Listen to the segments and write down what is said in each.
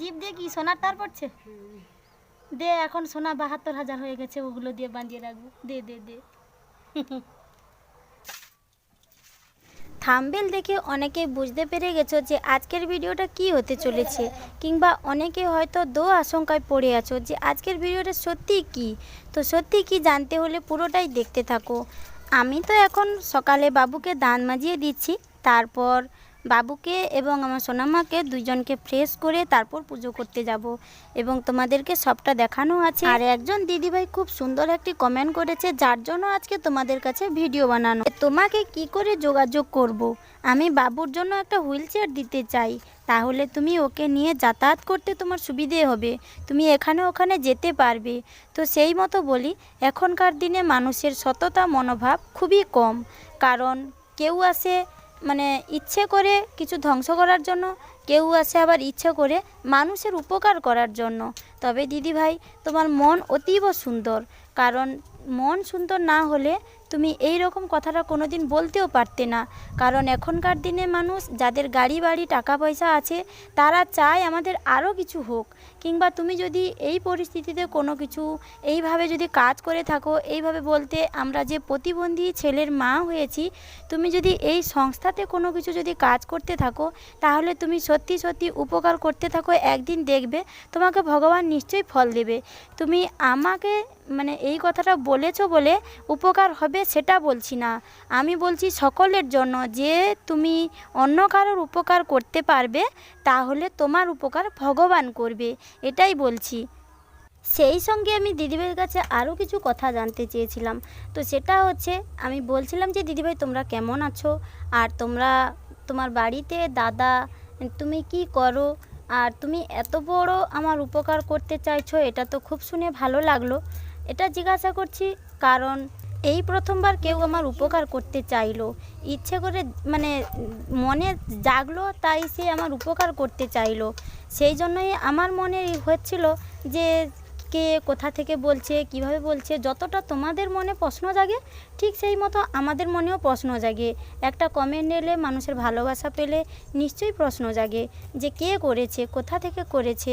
Zip দিয়ে কি সোনার তার পড়ছে? দে, এখন সোনা বাহাত্তর হাজার হয়ে গেছে, ওগুলো দিয়ে বাঁধিয়ে রাখব। দে দে দে। থাম্বেল দেখে অনেকেই বুঝতে পেরে গেছো যে আজকের ভিডিওটা কি হতে চলেছে, কিংবা অনেকে হয়তো দো আশঙ্কায় পড়ে আছো যে আজকের ভিডিওটা সত্যি কি? তো সত্যি কি জানতে হলে পুরোটাই দেখতে থাকো। আমি তো এখন সকালে বাবুকে দান মাজিয়ে দিচ্ছি, তারপর বাবুকে এবং আমার সোনামাকে দুইজনকে ফ্রেশ করে তারপর পুজো করতে যাব। এবং তোমাদেরকে সবটা দেখানো আছে। আর একজন দিদিভাই খুব সুন্দর একটি কমেন্ট করেছে, যার জন্য আজকে তোমাদের কাছে ভিডিও বানানো। তোমাকে কি করে যোগাযোগ করব। আমি বাবুর জন্য একটা হুইল দিতে চাই। তাহলে তুমি ওকে নিয়ে যাতায়াত করতে তোমার সুবিধে হবে। তুমি এখানে ওখানে যেতে পারবে। তো সেই মতো বলি, এখনকার দিনে মানুষের সততা মনোভাব খুবই কম। কারণ কেউ আসে মানে ইচ্ছে করে কিছু ধ্বংস করার জন্য, কেউ আছে আবার ইচ্ছে করে মানুষের উপকার করার জন্য। তবে দিদি ভাই, তোমার মন অতীব সুন্দর। কারণ মন সুন্দর না হলে তুমি এই রকম কথাটা কোনোদিন বলতেও পারতে না। কারণ এখনকার দিনে মানুষ যাদের গাড়ি, বাড়ি টাকা পয়সা আছে, তারা চায় আমাদের আরও কিছু হোক। কিংবা তুমি যদি এই পরিস্থিতিতে কোনো কিছু, এইভাবে যদি কাজ করে থাকো, এইভাবে বলতে আমরা যে প্রতিবন্ধী ছেলের মা হয়েছি, তুমি যদি এই সংস্থাতে কোনো কিছু যদি কাজ করতে থাকো, তাহলে তুমি সত্যি সত্যি উপকার করতে থাকো, একদিন দেখবে তোমাকে ভগবান নিশ্চয়ই ফল দেবে। তুমি আমাকে মানে এই কথাটা বলেছ বলে উপকার হবে সেটা বলছি না। আমি বলছি সকলের জন্য যে তুমি অন্য কারোর উপকার করতে পারবে, তাহলে তোমার উপকার ভগবান করবে, এটাই বলছি। সেই সঙ্গে আমি দিদিভাইয়ের কাছে আরও কিছু কথা জানতে চেয়েছিলাম। তো সেটা হচ্ছে, আমি বলছিলাম যে, দিদিভাই, তোমরা কেমন আছো? আর তোমরা, তোমার বাড়িতে দাদা, তুমি কি করো? আর তুমি এত বড় আমার উপকার করতে চাইছো? এটা তো খুব শুনে ভালো লাগল। এটা জিজ্ঞাসা করছি, কারণ এই প্রথমবার কেউ আমার উপকার করতে চাইলো। ইচ্ছে করে মানে মনে জাগলো, তাই সে আমার উপকার করতে চাইলো। সেই জন্যই আমার মনে হচ্ছিল যে কে কোথা থেকে বলছে, কীভাবে বলছে, যতটা তোমাদের মনে প্রশ্ন জাগে ঠিক সেই মতো আমাদের মনেও প্রশ্ন জাগে। একটা কমেন্ট এলে মানুষের ভালোবাসা পেলে নিশ্চয়ই প্রশ্ন জাগে যে কে করেছে, কোথা থেকে করেছে,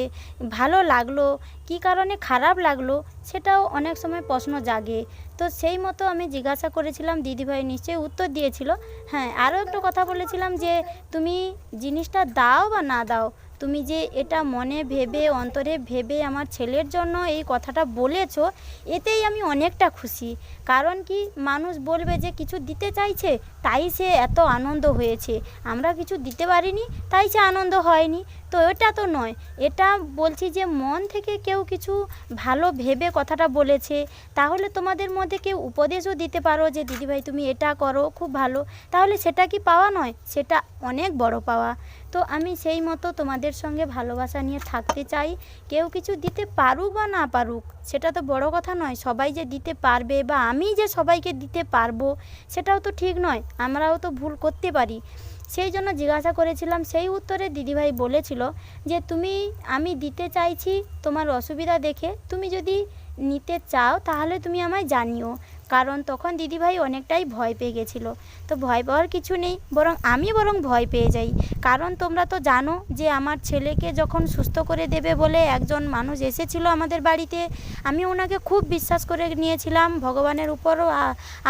ভালো লাগল, কি কারণে খারাপ লাগল, সেটাও অনেক সময় প্রশ্ন জাগে। তো সেই মতো আমি জিজ্ঞাসা করেছিলাম, দিদিভাই নিশ্চয়ই উত্তর দিয়েছিল। হ্যাঁ আরও একটু কথা বলেছিলাম যে, তুমি জিনিসটা দাও বা না দাও, তুমি যে এটা মনে ভেবে, অন্তরে ভেবে আমার ছেলের জন্য এই কথাটা বলেছ, এতেই আমি অনেকটা খুশি। কারণ কি মানুষ বলবে যে কিছু দিতে চাইছে, তাই সে এত আনন্দ হয়েছে। আমরা কিছু দিতে পারিনি, তাই সে আনন্দ হয়নি। তো এটা তো নয়। এটা বলছি যে মন থেকে কেউ কিছু ভালো ভেবে কথাটা বলেছে। তাহলে তোমাদের মধ্যে কেউ উপদেশও দিতে পারো যে, দিদিভাই, তুমি এটা করো, খুব ভালো। তাহলে সেটা কি পাওয়া নয়? সেটা অনেক বড় পাওয়া। তো আমি সেই মতো তোমাদের সঙ্গে ভালোবাসা নিয়ে থাকতে চাই। কেউ কিছু দিতে পারুক বা না পারুক, সেটা তো বড় কথা নয়। সবাই যে দিতে পারবে বা আমি যে সবাইকে দিতে পারব, সেটাও তো ঠিক নয়। আমরাও তো ভুল করতে পারি। সেই জন্য জিজ্ঞাসা করেছিলাম, সেই উত্তরে দিদিভাই বলেছিল যে, তুমি, আমি দিতে চাইছি তোমার অসুবিধা দেখে। তুমি যদি নিতে চাও, তাহলে তুমি আমায় জানিও। কারণ তখন দিদিভাই অনেকটাই ভয় পেয়ে গেছিল। তো ভয় পাওয়ার কিছু নেই, বরং আমি বরং ভয় পেয়ে যাই। কারণ তোমরা তো জানো যে আমার ছেলেকে যখন সুস্থ করে দেবে বলে একজন মানুষ এসেছিল আমাদের বাড়িতে, আমি ওনাকে খুব বিশ্বাস করে নিয়েছিলাম, ভগবানের উপরও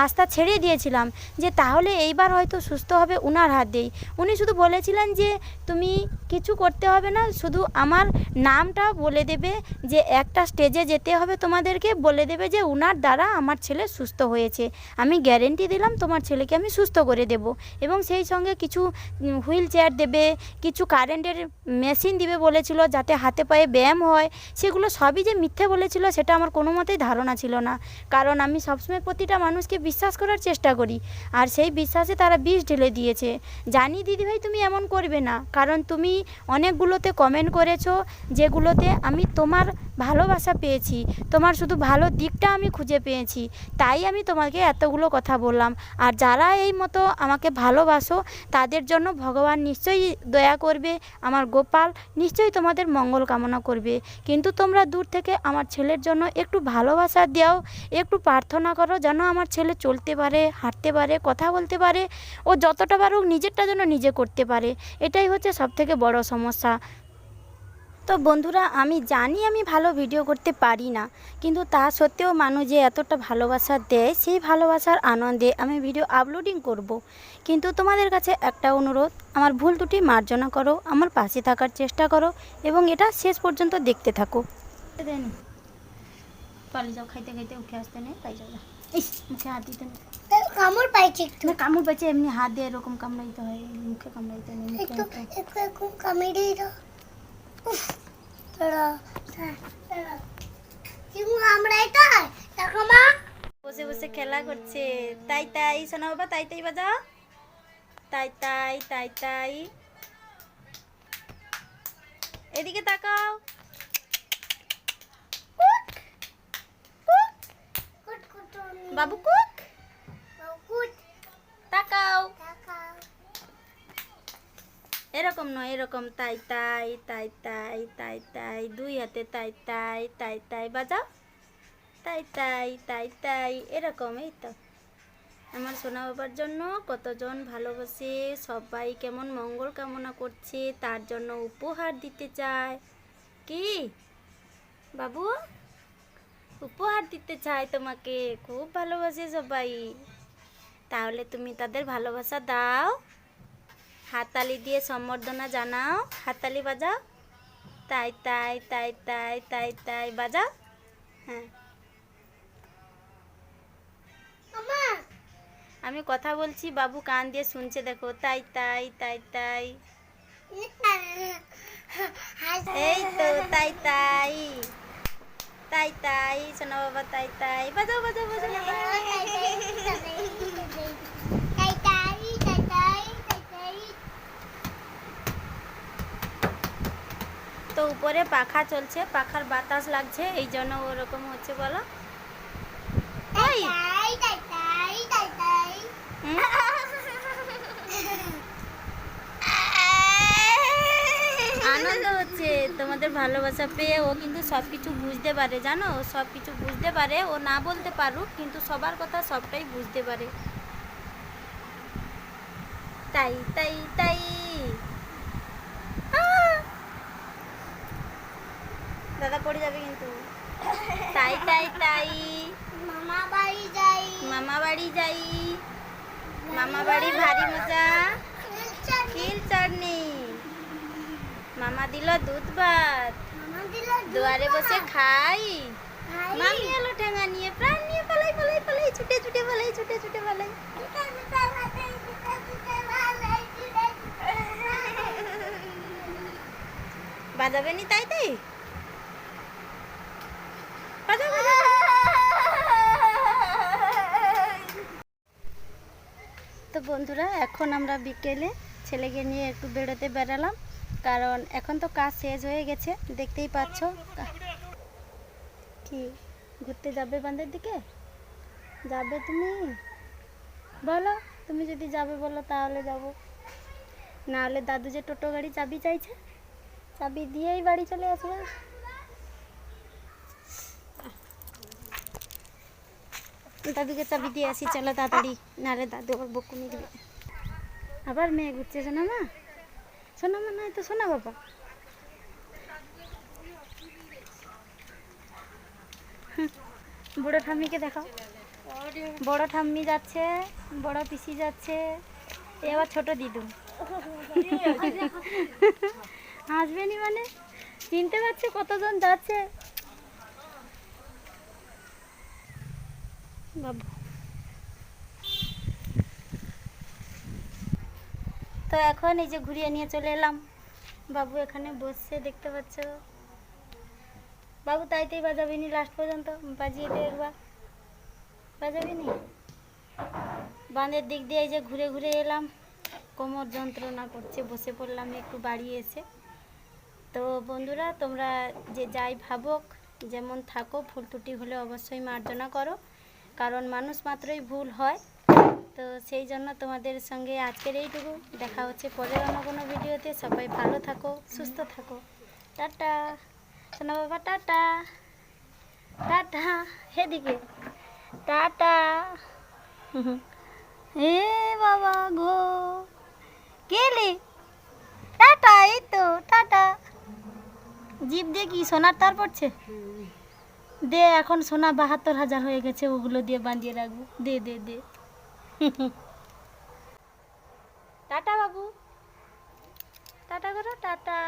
আস্থা ছেড়ে দিয়েছিলাম যে তাহলে এইবার হয়তো সুস্থ হবে উনার হাত দিয়েই। উনি শুধু বলেছিলেন যে, তুমি কিছু করতে হবে না, শুধু আমার নামটা বলে দেবে যে, একটা স্টেজে যেতে হবে তোমাদেরকে, বলে দেবে যে, উনার দ্বারা আমার ছেলে সুস্থ হয়েছে। আমি গ্যারেন্টি দিলাম তোমার ছেলেকে আমি সুস্থ করে দেব এবং সেই সঙ্গে কিছু হুইল চেয়ার দেবে, কিছু কারেন্টের মেশিন দিবে বলেছিল যাতে হাতে পায়ে ব্যায়াম হয়। সেগুলো সবই যে মিথ্যে বলেছিল সেটা আমার কোনো মতেই ধারণা ছিল না। কারণ আমি সবসময় প্রতিটা মানুষকে বিশ্বাস করার চেষ্টা করি। আর সেই বিশ্বাসে তারা বিষ ঢেলে দিয়েছে। জানি দিদিভাই তুমি এমন করবে না। কারণ তুমি অনেকগুলোতে কমেন্ট করেছ যেগুলোতে আমি তোমার ভালোবাসা পেয়েছি। তোমার শুধু ভালো দিকটা আমি খুঁজে পেয়েছি। তাই আমি তোমাকে এতগুলো কথা বললাম। আর যারা এই মতো আমাকে ভালোবাসো, তাদের জন্য ভগবান নিশ্চয়ই দয়া করবে, আমার গোপাল নিশ্চয়ই তোমাদের মঙ্গল কামনা করবে। কিন্তু তোমরা দূর থেকে আমার ছেলের জন্য একটু ভালোবাসা দাও একটু প্রার্থনা করো যেন আমার ছেলে চলতে পারে, হাঁটতে পারে, কথা বলতে পারে, ও যতটা পারুক নিজেরটা যেন নিজে করতে পারে। এটাই হচ্ছে সবথেকে বড় সমস্যা। তো বন্ধুরা আমি জানি আমি ভালো ভিডিও করতে পারি না কিন্তু তা সত্ত্বেও মানুষ যে এতটা ভালোবাসা দেয় সেই ভালোবাসার আনন্দে আমি ভিডিও আপলোডিং করব। কিন্তু তোমাদের কাছে একটা অনুরোধ আমার ভুল দুটি মার্জনা করো আমার পাশে থাকার চেষ্টা করো এবং এটা শেষ পর্যন্ত দেখতে থাকো। পালিয়ে যাও খাইতে খাইতে উঠে আসতে নেই তাই যাও। মুখে হাত দিতে নেই। কামড় পাইছে একটু। না কামড় পাচ্ছে এমনি হাত দিয়ে এরকম কামড়াইতে হয় মুখে কামড়াইতে নেই একটু একটু একটু দাও। বসে বসে খেলা করছে। তাই তাই শোনা বাবা তাই তাই বাজাও। তাই তাই তাই তাই। এদিকে তাকাও। বাবু কুক কুট তাকাও টাকা এরকম নয় এরকম তাই তাই তাই তাই তাই তাই দুই হাতে তাই তাই তাই তাই বাজাও তাই তাই তাই তাই এরকম এই তো আমার সোনা বাবার জন্য কতজন ভালোবাসে সবাই কেমন মঙ্গল কামনা করছে তার জন্য উপহার দিতে চায় কি বাবু উপহার দিতে চায় তোমাকে খুব ভালোবাসে সবাই তাহলে তুমি তাদের ভালোবাসা দাও হাততালি দিয়ে সম্বর্ধনা জানাও। হাততালি বাজাও। তাই তাই তাই তাই তাই তাই বাজাও। হ্যাঁ। আমি কথা বলছি বাবু কান দিয়ে শুনছে দেখো। তাই তাই তাই তাই। এই তো তাই তাই। তাই তাই সোনা বাবা তাই তাই। বাজাও বাজাও বাজাও তাই তাই তাই তাই তাই তাই তো উপরে পাখা চলছে, পাখার বাতাস লাগছে, এই জন্য ওরকম হচ্ছে বলো? আনন্দ হচ্ছে, তোমাদের ভালোবাসা পেয়ে ও কিন্তু সব কিছু বুঝতে পারে, জানো? ও সব কিছু বুঝতে পারে, ও না বলতে পারুক, কিন্তু সবার কথা সবটাই বুঝতে পারে। তাই তাই তাই। দাদা পড়ে যাবে কিন্তু। তাই তাই তাই। মামা বাড়ি যাই। মামা বাড়ি যাই। মামা বাড়ি ভারী মজা। খিল চাটনি মামা দিল দুধ ভাত। দুয়ারে বসে খাই। মামি এলো ঠেঙা নিয়ে। প্রাণ নিয়ে পালাই পালাই পালাই। ছুটে ছুটে পালাই ছুটে ছুটে পালাই। বাজাবেনি তাই তাই বাজাও, বাজাও। তো বন্ধুরা, এখন আমরা বিকেলে ছেলেকে নিয়ে একটু বেরোতে বেরালাম। কারণ এখন তো কাজ শেষ হয়ে গেছে, দেখতেই পাচ্ছ। কি, ঘুরতে যাবে বান্ধের দিকে? যাবে তুমি? বলো, তুমি যদি যাবে বলো তাহলে যাব। না হলে দাদু যে টোটো গাড়ি চাবি চাইছে, চাবি দিয়েই বাড়ি চলে আসবে। দাদুকে চাবি দিয়ে আসি চলো তাড়াতাড়ি। নাহলে দাদু আবার বকুনি দিবে আবার মেয়ে ঘুরছে শোনা মা। শোনা মা নয় তো শোনা বাবা। বুড়ো ঠাম্মিকে দেখাও। বড় ঠাম্মি যাচ্ছে বড় পিসি যাচ্ছে এবার ছোট দিদু। আসবেনি মানে? চিনতে পারছে কতজন যাচ্ছে? বাবু তো এখন এই যে ঘুরিয়ে নিয়ে চলে এলাম। বাবু এখানে বসছে, দেখতে পাচ্ছ? বাবু, তাইতেই বাজাবি নি লাস্ট পর্যন্ত। বাজিয়ে দে একবার। বাজাবি নি বাঁধের দিক দিয়ে এই যে ঘুরে ঘুরে এলাম। কোমর যন্ত্রণা করছে, বসে পড়লাম, একটু বাড়ি এসে। তো বন্ধুরা, তোমরা যে যাই ভাবুক, যেমন থাকো, ভুল ত্রুটি হলে অবশ্যই মার্জনা করো। কারণ মানুষ মাত্রই ভুল হয়। তো সেই জন্য তোমাদের সঙ্গে আজকের এইটুকু। দেখা হচ্ছে পরের অন্য কোনো ভিডিওতে। সবাই ভালো থাকো, সুস্থ থাকো। টাটা। শোনা বাবা, টাটা। টাটা। হেদিকে টাটা। হে বাবা গো। গেলে টাটা, এই তো, টাটা। জিপ দিয়ে কি সোনার তার পড়ছে। দে, এখন সোনা বাহাত্তর হাজার হয়ে গেছে, ওগুলো দিয়ে বাঁধিয়ে রাখব। দে দে দে। টাটা বাবু। টাটা করো, টাটা।